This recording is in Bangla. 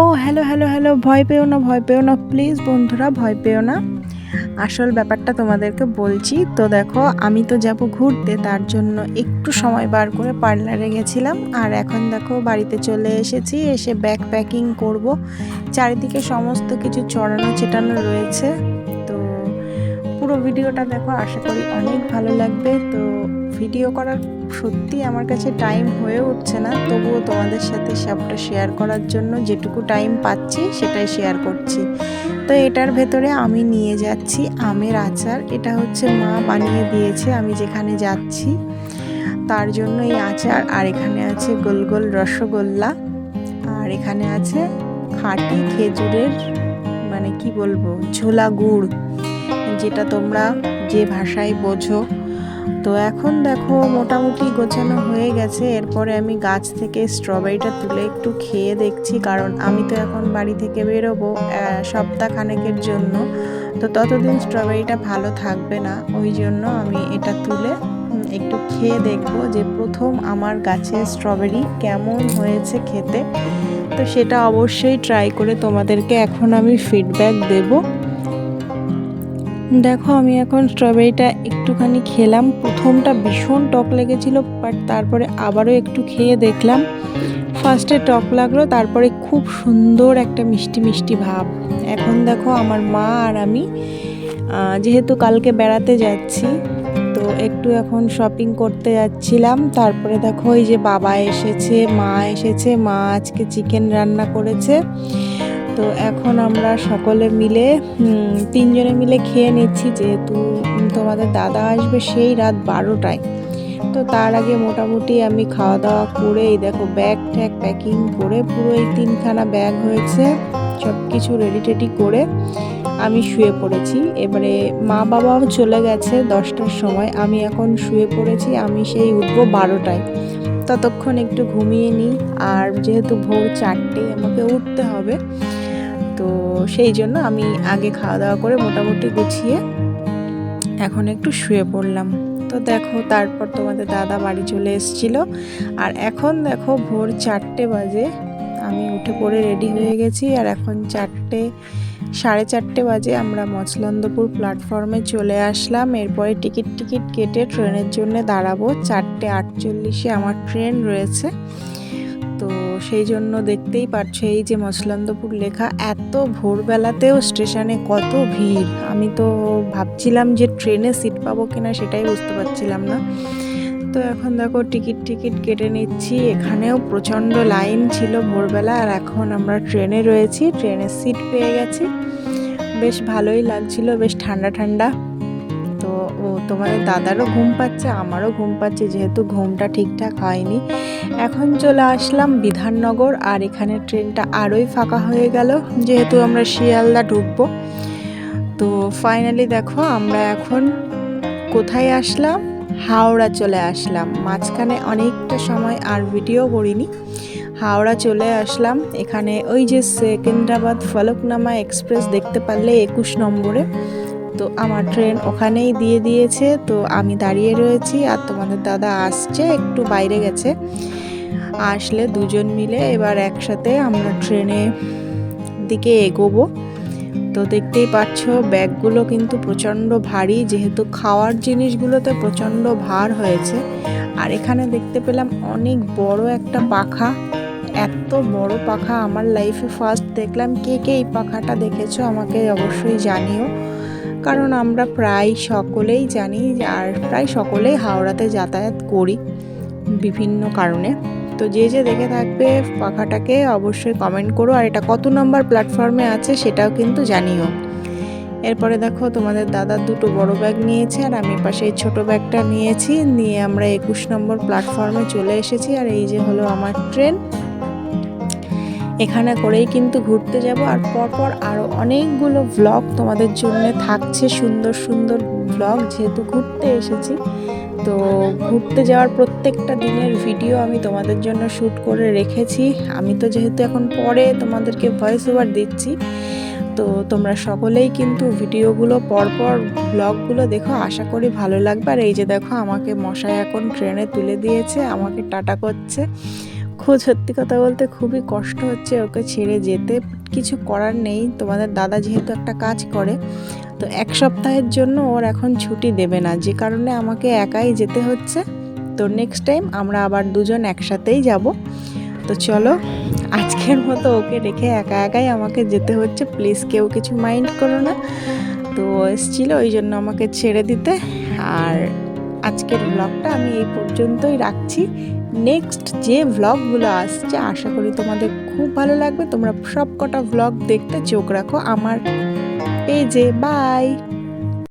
ও হ্যালো হ্যালো হ্যালো ভয় পেও না, ভয় পেও না প্লিজ বন্ধুরা ভয় পেও না। আসল ব্যাপারটা তোমাদেরকে বলছি, তো দেখো, আমি তো যাব ঘুরতে, তার জন্য একটু সময় বার করে পার্লারে গেছিলাম, আর এখন দেখো বাড়িতে চলে এসেছি, এসে ব্যাগ প্যাকিং করব। চারিদিকে সমস্ত কিছু চড়ানো চেটানো রয়েছে। পুরো ভিডিওটা দেখো, আশা করি অনেক ভালো লাগবে। তো ভিডিও করার সত্যি আমার কাছে টাইম হয়ে উঠছে না। তবুও তোমাদের সাথে সবটা শেয়ার করার জন্য যেটুকু টাইম পাচ্ছি, সেটাই শেয়ার করছি। তো এটার ভেতরে আমি নিয়ে যাচ্ছি আমের আচার। এটা হচ্ছে মা বানিয়ে দিয়েছে, আমি যেখানে যাচ্ছি, তার জন্য এই আচার। আর এখানে আছে গোল গোল রসগোল্লা। আর এখানে আছে খাঁটি খেজুরের মানে কি বলব, ঝোলা গুড়। যেটা তোমরা যে ভাষায় বোঝো। তো এখন দেখো মোটামুটি গোছানো হয়ে গেছে। এরপরে আমি গাছ থেকে স্ট্রবেরিটা তুলে একটু খেয়ে দেখছি, কারণ আমি তো এখন বাড়ি থেকে বেরোবো সপ্তাহখানেকের জন্য। তো ততদিন স্ট্রবেরিটা ভালো থাকবে না, ওই জন্য আমি এটা তুলে একটু খেয়ে দেখব যে প্রথম আমার গাছে স্ট্রবেরি কেমন হয়েছে খেতে। তো সেটা অবশ্যই ট্রাই করে তোমাদেরকে এখন আমি ফিডব্যাক দেবো। দেখো, আমি এখন স্ট্রবেরিটা একটুখানি খেলাম। প্রথমটা ভীষণ টক লেগেছিল বাট তারপরে আবারও একটু খেয়ে দেখলাম। ফার্স্টে টক লাগল, তারপরে খুব সুন্দর একটা মিষ্টি মিষ্টি ভাব। এখন দেখো, আমার মা আর আমি যেহেতু কালকে বেড়াতে যাচ্ছি, তো একটু এখন শপিং করতে যাচ্ছিলাম। তারপরে দেখো, এই যে বাবা এসেছে, মা এসেছে, মা আজকে চিকেন রান্না করেছে। তো এখন আমরা সকলে মিলে তিনজনে মিলে খেয়ে নিচ্ছি যেহেতু তোমাদের দাদা আসবে সেই রাত বারোটায়। তো তার আগে মোটামুটি আমি খাওয়া দাওয়া করে এই দেখো ব্যাগ ট্যাগ প্যাকিং করে পুরো এই তিনখানা ব্যাগ হয়েছে, সব কিছু রেডি টেডি করে আমি শুয়ে পড়েছি। এবারে মা বাবাও চলে গেছে দশটার সময়, আমি এখন শুয়ে পড়েছি, আমি সেই উঠবো বারোটায়। ততক্ষণ একটু ঘুমিয়ে নিই, আর যেহেতু ভোর চারটে আমাকে উঠতে হবে তো সেই জন্য আমি আগে খাওয়া দাওয়া করে মোটামুটি গুছিয়ে এখন একটু শুয়ে পড়লাম। তো দেখো, তারপর তোমাদের দাদা বাড়ি চলে এসেছিল। আর এখন দেখো ভোর চারটে বাজে। আমি উঠে পড়ে রেডি হয়ে গেছি। আর এখন চারটে, সাড়ে চারটে বাজে আমরা মচলন্দপুর প্ল্যাটফর্মে চলে আসলাম। এরপরে টিকিট টিকিট কেটে ট্রেনের জন্য দাঁড়াবো। চারটে আটচল্লিশে আমার ট্রেন রয়েছে। তো সেই জন্য দেখতেই পাচ্ছ এই যে মসলন্দপুর লেখা, এত ভোরবেলাতেও স্টেশনে কত ভিড়। আমি তো ভাবছিলাম যে ট্রেনে সিট পাবো কিনা সেটাই বুঝতে পারছিলাম না। তো এখন দেখো টিকিট টিকিট কেটে নিচ্ছি, এখানেও প্রচণ্ড লাইন ছিল ভোরবেলা আর এখন আমরা ট্রেনে রয়েছি, ট্রেনের সিট পেয়ে গেছি। বেশ ভালোই লাগছিল, বেশ ঠান্ডা ঠান্ডা। তোমাদের দাদারও ঘুম পাচ্ছে, আমারও ঘুম পাচ্ছে, যেহেতু ঘুমটা ঠিকঠাক হয়নি। এখন চলে আসলাম বিধাননগর আর এখানে ট্রেনটা আরোই ফাঁকা হয়ে গেল, যেহেতু আমরা শিয়ালদা ঢুকবো। তো ফাইনালি দেখো আমরা এখন কোথায় আসলাম? হাওড়া চলে আসলাম। মাঝখানে অনেকটা সময় আর ভিডিও করিনি। হাওড়া চলে আসলাম। এখানে ওই যে সেকেন্দ্রাবাদ ফলকনামা এক্সপ্রেস দেখতে পারলে একুশ নম্বরে। তো আমার ট্রেন ওখানেই দিয়ে দিয়েছে। তো আমি দাঁড়িয়ে রয়েছি আর তোমাদের দাদা আসছে, একটু বাইরে গেছে। আসলে দুজন মিলে এবার একসাথে আমরা ট্রেনে দিকে এগোবো। তো দেখতেই পাচ্ছ, ব্যাগগুলো কিন্তু প্রচণ্ড ভারী, যেহেতু খাওয়ার জিনিসগুলোতে প্রচণ্ড ভার হয়েছে। আর এখানে দেখতে পেলাম অনেক বড় একটা পাখা। এত বড় পাখা আমার লাইফে ফার্স্ট দেখলাম। কে কে এই পাখাটা দেখেছ আমাকে অবশ্যই জানিও। কারণ আমরা প্রায় সকলেই জানি আর প্রায় সকলেই হাওড়াতে যাতায়াত করি বিভিন্ন কারণে। তো যে যে দেখে থাকবে পাখাটাকে অবশ্যই কমেন্ট করো। আর এটা কত নম্বর প্ল্যাটফর্মে আছে সেটাও কিন্তু জানিও। এরপরে দেখো, তোমাদের দাদার দুটো বড় ব্যাগ নিয়েছে আর আমি পাশে এই ছোটো ব্যাগটা নিয়েছি। নিয়ে আমরা একুশ নম্বর প্ল্যাটফর্মে চলে এসেছি। আর এই যে হলো আমার ট্রেন এখানে করেই কিন্তু ঘুরতে যাব। আর পরপর আরও অনেকগুলো ব্লগ তোমাদের জন্য থাকছে, সুন্দর সুন্দর ব্লগ যেহেতু ঘুরতে এসেছি, তো ঘুরতে যাওয়ার প্রত্যেকটা দিনের ভিডিও আমি তোমাদের জন্য শ্যুট করে রেখেছি। আমি তো যেহেতু এখন পরে তোমাদেরকে ভয়েস ওভার দিচ্ছি, তো তোমরা সকলেই কিন্তু ভিডিওগুলো পরপর ব্লগগুলো দেখো। আশা করি ভালো লাগবে। আর এই যে দেখো, আমাকে মশাই এখন ট্রেনে তুলে দিয়েছে, আমাকে টাটা করছে। খুব সত্যি কথা বলতে খুবই কষ্ট হচ্ছে ওকে ছেড়ে যেতে। কিছু করার নেই, তোমাদের দাদা যেহেতু একটা কাজ করে, তো এক সপ্তাহের জন্য ওর এখন ছুটি দেবে না। যে কারণে আমাকে একাই যেতে হচ্ছে। তো নেক্সট টাইম আমরা আবার দুজন একসাথেই যাব। তো চলো, আজকের মতো ওকে রেখে একা একাই আমাকে যেতে হচ্ছে। প্লিজ কেউ কিছু মাইন্ড করো না। তো এসেছিল, ওই জন্য আমাকে ছেড়ে দিতে। আর আজকের ব্লগটা আমি এই পর্যন্তই রাখছি। নেক্সট যে ভ্লগগুলো আসছে, আশা করি তোমাদের খুব ভালো লাগবে। তোমরা সব কটা ভ্লগ দেখতে চোখ রাখো আমার পেজে। বাই